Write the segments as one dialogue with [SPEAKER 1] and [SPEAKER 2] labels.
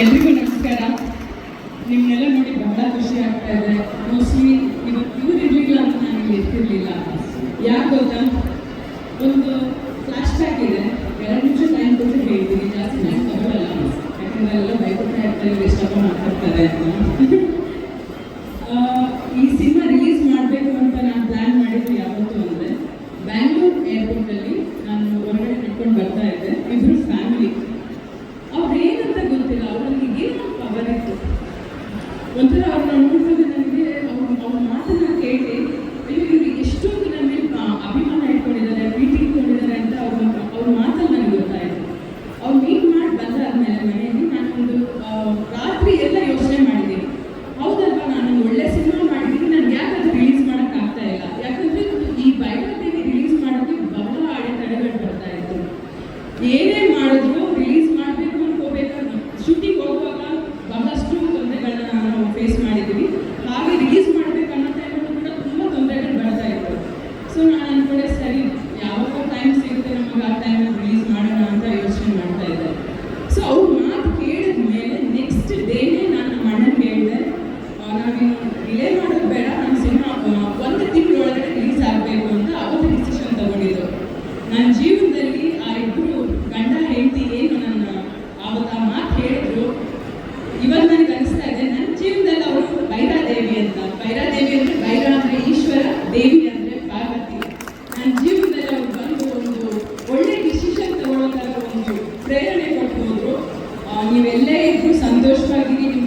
[SPEAKER 1] ಎಲ್ರಿಗೂ ನಮಸ್ಕಾರ. ನಿಮ್ಮನ್ನೆಲ್ಲ ನೋಡಿ ಬಹಳ ಖುಷಿ ಆಗ್ತಾ ಇದೆ. ಮೋಸ್ಟ್ಲಿ ಇವತ್ತು ಇವ್ರು ಇರಲಿಲ್ಲ ಅಂತ ನಾನು ಎತ್ತಿರಲಿಲ್ಲ ಯಾಕೆ ಗೊತ್ತಾ? ಒಂದು ಫ್ಲಾಶ್ ಬ್ಯಾಕ್ ಇದೆ. ಎರಡು ನಿಮಿಷ ಟೈಮ್ ಕೊಟ್ಟರೆ ಹೇಳ್ತೀನಿ. ಜಾಸ್ತಿ ನಾನು ತಗೊಳ್ಳಲ್ಲ ಯಾಕಂದ್ರೆ ಎಲ್ಲ ಭಯಪಡ್ತಾ ಇರ್ತಾರೆ ಇಷ್ಟಪ್ಪ ಮಾತಾಡ್ತಾರೆ ಅಂತ. ಸ್ಟಡಿ ಯಾವತ್ತೋ ಟೈಮ್ ಸಿಗುತ್ತೆ ನಮಗೆ ಆ ಟೈಮಲ್ಲಿ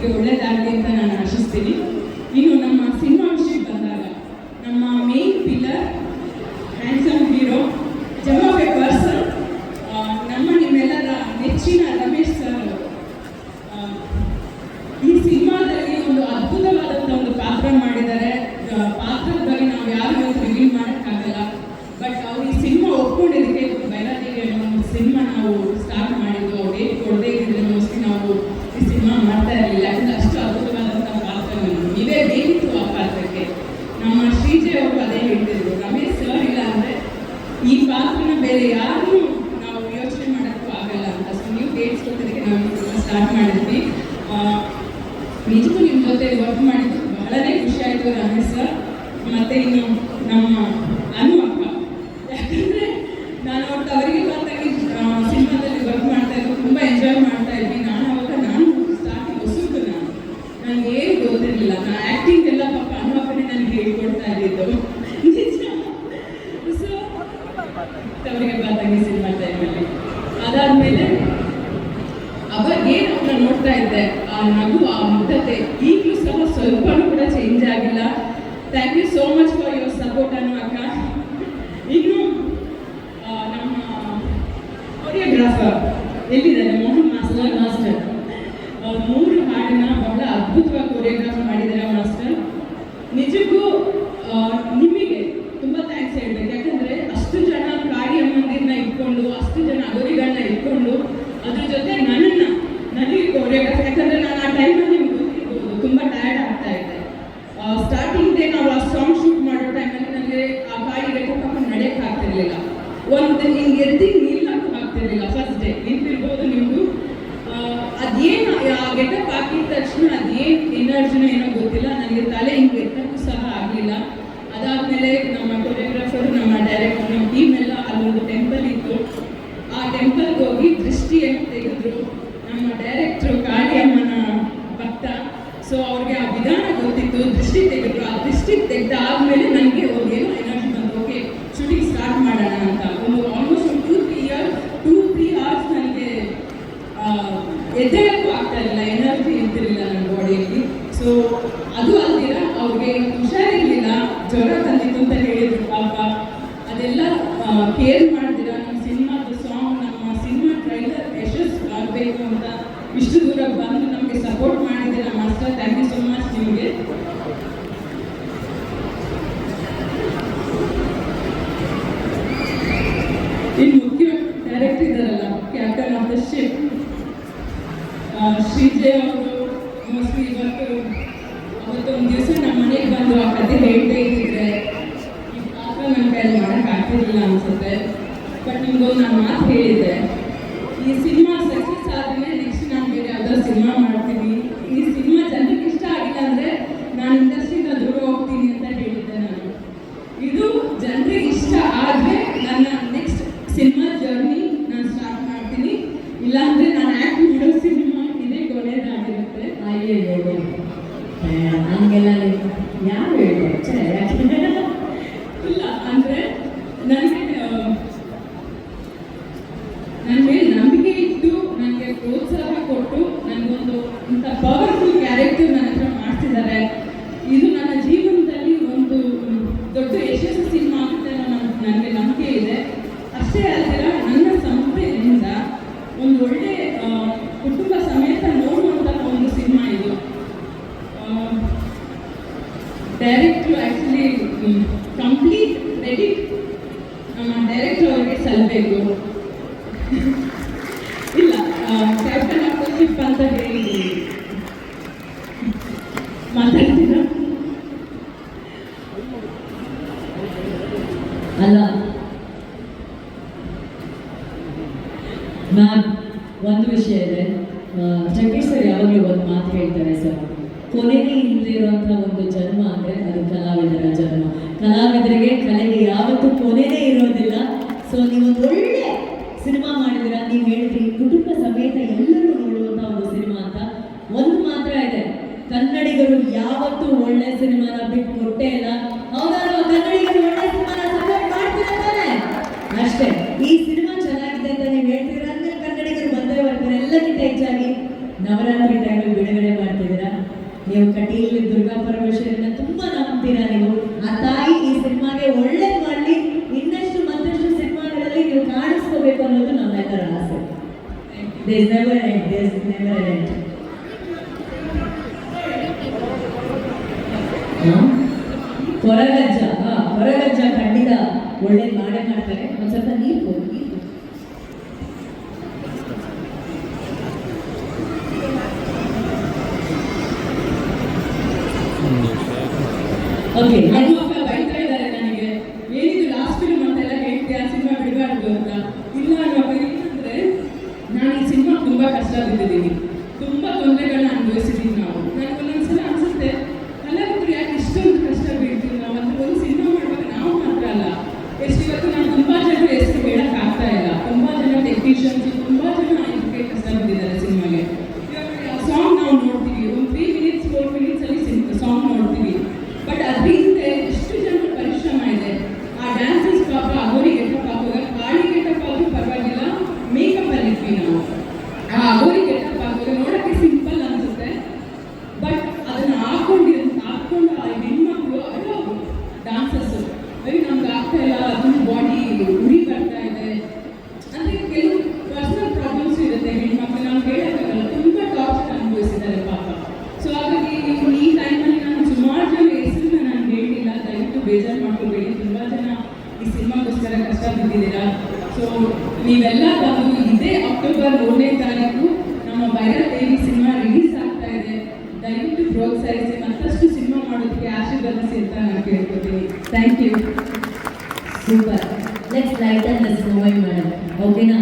[SPEAKER 1] que ಮತ್ತೆ ಇನ್ನು ನಮ್ಮ ಅನು ಅಪ್ಪ. ಯಾಕಂದ್ರೆ ನಾನು ತವರಿಗೆ ಅವರಿಗೆ ಗೊತ್ತಾಗಿ ಸಿನಿಮಾದಲ್ಲಿ ವರ್ಕ್ ಮಾಡ್ತಾ ಇದ್ವಿ ತುಂಬ ಎಂಜಾಯ್ ಮಾಡ್ತಾ ಇದ್ವಿ ನಾನು ಅವಾಗ, ನಾನು ಸ್ಟಾರ್ಟಿಂಗ್ ಹೊಸದು ನಾನು. ನನಗೆ ಏನು ಗೊತ್ತಿರಲಿಲ್ಲ. ನಾನು ಆ್ಯಕ್ಟಿಂಗ್ ಎಲ್ಲ ಪಾಪ ಅನು ಅಕ್ಕನೇ ನನಗೆ ಹೇಳ್ಕೊಡ್ತಾ ಇದ್ದಿದ್ದು. ಸೊ ಅವರಿಗೆ ಗೊತ್ತಾಗಿ ಸಿನಿಮಾ ಟೈಮಲ್ಲಿ ಅದಾದಮೇಲೆ, ಅವಾಗ ಏನು ಅವ್ರನ್ನ ನೋಡ್ತಾ ಇದ್ದೆ, ಆ ನಗು so much for your support ಅನ್ನೋ ಅಕ್ಕ ಇನ್ನು ನಮ್ಮ ಕೊರಿಯೋಗ್ರಾಫರ್ ಎಲ್ಲಿದ್ದಾರೆ? ಮೋಹನ್ ಮಾಸ್ಟರ್ ಮಾಸ್ಟರ್ ಮೂರು ಹಾಡನ್ನ ಬಹಳ ಅದ್ಭುತವಾಗಿ ಕೊರಿಯೋಗ್ರಾಫ್ ಅಷ್ಟೇ ನಿಂತಿರ್ಬೋದು ನೀವು. ಅದೇನು, ಆ ಗೆಟಪ್ ಹಾಕಿದ ತಕ್ಷಣ ಅದೇನು ಎನರ್ಜಿನೋ ಏನೋ ಗೊತ್ತಿಲ್ಲ. ನನಗೆ ತಲೆ ಹಿಂಗೆ ಎತ್ತಕ್ಕೂ ಸಹ ಆಗಲಿಲ್ಲ. ಅದಾದಮೇಲೆ ನಮ್ಮ ಕೊರಿಯೋಗ್ರಾಫರು ನಮ್ಮ ಡೈರೆಕ್ಟರ್ ನಮ್ಮ ಟೀಮ್ ಎಲ್ಲ ಅಲ್ಲೊಂದು ಟೆಂಪಲ್ ಇತ್ತು. ಆ ಟೆಂಪಲ್ಗೆ ಹೋಗಿ ದೃಷ್ಟಿ ದೃಷ್ಟಿಯನ್ನು ತೆಗೆದ್ರು. ನಮ್ಮ ಡೈರೆಕ್ಟ್ರು ಕಾಳಿಯಮ್ಮನ ಭಕ್ತ. ಸೊ ಅವ್ರಿಗೆ ಆ ವಿಧಾನ ಗೊತ್ತಿತ್ತು. ದೃಷ್ಟಿ ತೆಗೆದ್ರು. ಆ ದೃಷ್ಟಿ ತೆಗೆದಾದ್ಮೇಲೆ ಬಾಡಿಯಲ್ಲಿ ಸೊ ಅದು ಅಲ್ದಿರ ಅವ್ರಿಗೆ ಹುಷಾರಿರಲಿಲ್ಲ. ಜ್ವರ ತಂದಿತ್ತು ಅಂತ ಹೇಳಿದ್ರು ಪಾಪ. ಅದೆಲ್ಲ ಕೇರ್ ಮಾಡಿದಿರ. ನಮ್ಮ ಸಿನಿಮಾದ ಸಾಂಗ್ ನಮ್ಮ ಸಿನಿಮಾ ಟ್ರೈಲರ್ ಯಶಸ್ ಆಗಬೇಕು ಅಂತ ಇಷ್ಟು ದೂರ ಬಂದು ನಮಗೆ support ಮಾಡಿದಿರ master. Thank you so much ನಿಮಗೆ. ಇನ್ನು ಮುಖ್ಯ ಡೈರೆಕ್ಟ್ ಇದ್ದಾರಲ್ಲ captain of the ship Srijaya ಹೇಳ್ಬೇಕಿದ್ರೆ ಮಾತ್ರ ನನ್ನ ಕೈಯಲ್ಲಿ ಮಾಡಕ್ ಆಗ್ತಿರ್ಲಿಲ್ಲ ಅನ್ಸುತ್ತೆ. ಬಟ್ ನಿಮ್ಗೊಂದು ನಾನು ಮಾತು ಹೇಳಿದ್ದೆ. ಈ ಸಿನಿಮಾ ಸಕ್ಸಸ್ ಆದ್ಮೇಲೆ ನೆಕ್ಸ್ಟ್ ನಾನು ಬೇರೆ ಯಾವ್ದಾದ್ರು ಸಿನಿಮಾ ಮಾಡ್ತೀನಿ. ಈ ಸಿನಿಮಾ ಜನರಿಗೆ ಇಷ್ಟ ಆಗಿಲ್ಲ ಅಂದ್ರೆ ನಾನು ಇಂಡಸ್ಟ್ರಿಯಿಂದ ದೂರ ಹೋಗ್ತೀನಿ ಅಂತ ಹೇಳಿದ್ದೆ ನಾನು. ಇದು ಜನರಿಗೆ ಇಷ್ಟ ಆದ್ರೆ ನನ್ನ ನೆಕ್ಸ್ಟ್ ಸಿನಿಮಾ ಜರ್ನಿ ನಾನು ಸ್ಟಾರ್ಟ್ ಮಾಡ್ತೀನಿ. ಇಲ್ಲಾಂದ್ರೆ ನಾನು ಮಾತಾಡ್ತೀರಾ
[SPEAKER 2] ಅಲ್ಲ. ಮ್ಯಾಮ್ ಒಂದು ವಿಷಯ ಇದೆ. ಜಗದೀಶ್ ಸರ್ ಯಾವಾಗಲೂ ಒಂದು ಮಾತು ಹೇಳ್ತಾರೆ ಸರ್. ಕೊನೆಗೆ ಇರುವಂಥ ಒಂದು ಜನ್ಮ ಅಂದರೆ ಅದು ಕಲಾವಿದರ ಜನ್ಮ. ಕಲಾವಿದರಿಗೆ ಕಲೆಗೆ ಯಾವತ್ತೂ ಕೊನೆನೇ ಇರೋದಿಲ್ಲ ಸೊ ನೀವೊಂದು ಒಳ್ಳೆ ಸಿನಿಮಾ ಮಾಡಿದಿರ ನೀವು ಹೇಳಿದ್ರಿ ಕುಟುಂಬ ಸಮೇತ ಎಲ್ಲರೂ ನೋಡುವಂಥ ಒಂದು ಸಿನಿಮಾ ಅಂತ ಒಂದು ಮಾತ್ರ ಇದೆ ಕನ್ನಡಿಗರು ಯಾವತ್ತೂ ಒಳ್ಳೆ ಸಿನಿಮಾನ ಬಿಟ್ಟು ಕೊಟ್ಟೇ ಇಲ್ಲ. ಹೌದಾದ್ರು ಕನ್ನಡಿಗರು ಒಳ್ಳೆ ಸಿನಿಮಾನ ಸಪೋರ್ಟ್ ಮಾಡ್ತೀರಾ ಅಷ್ಟೇ. ಈ ಸಿನಿಮಾ ಚೆನ್ನಾಗಿದೆ ಅಂತ ನೀವು ಹೇಳ್ತೀರಾ? ಅಂದ್ರೆ ಕನ್ನಡಿಗರು ಬಂದೇ ಬರ್ತಾರೆ. ಎಲ್ಲಕ್ಕಿಂತ ಹೆಚ್ಚಾಗಿ ನವರಾತ್ರಿ ಟೈಮಲ್ಲಿ ಬಿಡುಗಡೆ ಮಾಡ್ತಿದ್ದೀರಾ ನೀವು ಕಟೀಲ್, ದುರ್ಗಾ ಪರಮೇಶ್ವರನ್ನ ತುಂಬಾ ನಂಬ್ತೀರಾ ನೀವು? ಆ ತಾಯಿ ಈ ಸಿನಿಮಾಗೆ ಒಳ್ಳೇದು ಮಾಡಲಿ. ಇನ್ನಷ್ಟು ಮತ್ತಷ್ಟು ಸಿನಿಮಾಗಳಲ್ಲಿ ನೀವು ಕಾಣಿಸ್ಕೋಬೇಕು ಅನ್ನೋದು ನಮ್ಮೆಲ್ಲರ ಆಸೆ. This never end this never end ಒಳ್ಳೇದು ಮಾಡೇ ಮಾಡ್ತಾರೆ. ಒಂದು ಸ್ವಲ್ಪ ನೀರು ಹೋಗಿ. ಓಕೆ
[SPEAKER 1] ಅಪ್ಪ ಬೈತಾ ಇದ್ದಾರೆ ನನಗೆ. ಏನಿದು ಲಾಸ್ಟ್ ಫಿಲ್ಮ್ ಅಂತೆಲ್ಲ ಹೇಳ್ತೀಯ? ಸಿನಿಮಾ ಬಿಡಬಾರ್ದು ಅಂತ ಇಲ್ಲ ಅಲ್ವಾ ಏನಂದ್ರೆ ನಾನು ಈ ಸಿನಿಮಾ ತುಂಬಾ ಕಷ್ಟ ಬಿದ್ದಿದ್ದೀನಿ ತುಂಬಾ ತೊಂದರೆಗಳನ್ನ ಅನುಭವಿಸಿದ್ದೀವಿ ನಾವು ನನಗೆ ಒಂದೊಂದ್ಸಲ ಅನ್ಸುತ್ತೆ ಕಲಾವಿದರು ಯಾಕೆ ಇಷ್ಟೊಂದು ಕಷ್ಟ ಬೀಳ್ತೀವಿ ನಾವು ಅಂದ್ರೆ ಒಂದು ಸಿನಿಮಾ ಮಾಡುವಾಗ ನಾವು ಮಾತ್ರ ಅಲ್ಲ ಎಷ್ಟು ಇವತ್ತು ನಾನು ತುಂಬಾ ಜನ ಹೆಸರು ಹೇಳಕ್ ಆಗ್ತಾ ಇಲ್ಲ ತುಂಬಾ ಜನ ಟೆಕ್ನಿಷಿಯನ್ಸ್ ತುಂಬಾ ಜನ ಎಜುಕೇಟರ್ಸ್ ಕಷ್ಟ ಬಿದ್ದಿದ್ದಾರೆ ಸಿನಿಮಾಗೆ. ಸಾಂಗ್ ನಾವು ನೋಡ್ತೀವಿ, ಒಂದು ತ್ರೀ ಮಿನಿಟ್ಸ್ ಫೋರ್ ಮಿನಿಟ್ಸ್ ಅಲ್ಲಿ ಸಾಂಗ್ ನೋಡ್ತೀವಿ. ಬಟ್ ಅದ್ರ ಹಿಂದೆ ಎಷ್ಟು ಜನರ ಪರಿಶ್ರಮ ಇದೆ. ಆ ಡ್ಯಾನ್ಸಸ್ ಪಾಪ ಅಗೋರಿ ಗೆಟಪ್ ಹಾಕುವಾಗ ಕಾಳಿ ಗೆಟಪ್ ಆದ್ರೂ ಪರವಾಗಿಲ್ಲ ಮೇಕಪ್ ಅಲ್ಲಿ ಇದ್ವಿ ನಾವು. ಆ ಅಗೋರಿ ಗೆಟಪ್ ಹಾಕುವಾಗ ನೋಡಕ್ಕೆ ಸಿಂಪಲ್ ಅನ್ಸುತ್ತೆ ಬಟ್ ಅದನ್ನ ಹಾಕೊಂಡಿ ಹಾಕೊಂಡು ಆ ಹೆಣ್ಮಕ್ಳು ಅಳೋದು ಡಾನ್ಸಸ್ ಅಯ್ಯೋ ನಮ್ಗೆ ಆಗ್ತಾ ಇಲ್ಲ ಅದನ್ನ ಬಾಡಿ ಉರಿ ಬರ್ತಾ ಇದೆ ಅಂದ್ರೆ ಕೆಲವು ಪರ್ಸನಲ್ ಪ್ರಾಬ್ಲಮ್ಸ್ ಇರುತ್ತೆ ಹೆಣ್ಮಕ್ಳು ನಾವು ಹೇಳೋಕ್ಕಾಗಲ್ಲ ತುಂಬ ಟಾರ್ಚರ್ ಅನುಭವಿಸಿದ್ದಾರೆ ಪಾಪ ಸೊ ಹಾಗಾಗಿ ನೀವು ಈ ಟೈಮಲ್ಲಿ ನಾನು ಸುಮಾರು ಜನ ಹೆಸರನ್ನ ನಾನು ಹೇಳಿಲ್ಲ ದಯವಿಟ್ಟು ಬೇಜಾರು ಮಾಡ್ಕೋಬೇಡಿ ತುಂಬ ಜನ ಈ ಸಿನಿಮಾಗೋಸ್ಕರ ಕಷ್ಟ ಬಿದ್ದಿದ್ದೀರಾ ಸೊ ನೀವೆಲ್ಲ ಬಂದು ಇದೇ ಅಕ್ಟೋಬರ್ ಮೂರನೇ ತಾರೀಕು ನಮ್ಮ ಭೈರದೇವಿ ಸಿನಿಮಾ ರಿಲೀಸ್ ಆಗ್ತಾ ಇದೆ. ದಯವಿಟ್ಟು ಪ್ರೋತ್ಸಾಹಿಸಿ, ಮತ್ತಷ್ಟು ಸಿನಿಮಾ ಮಾಡೋದಕ್ಕೆ ಆಶೀರ್ವದಿಸಿ ಅಂತ ನಾನು ಕೇಳ್ಕೊತೀನಿ. Thank you
[SPEAKER 2] super let's light move madam ಓಕೆನಾ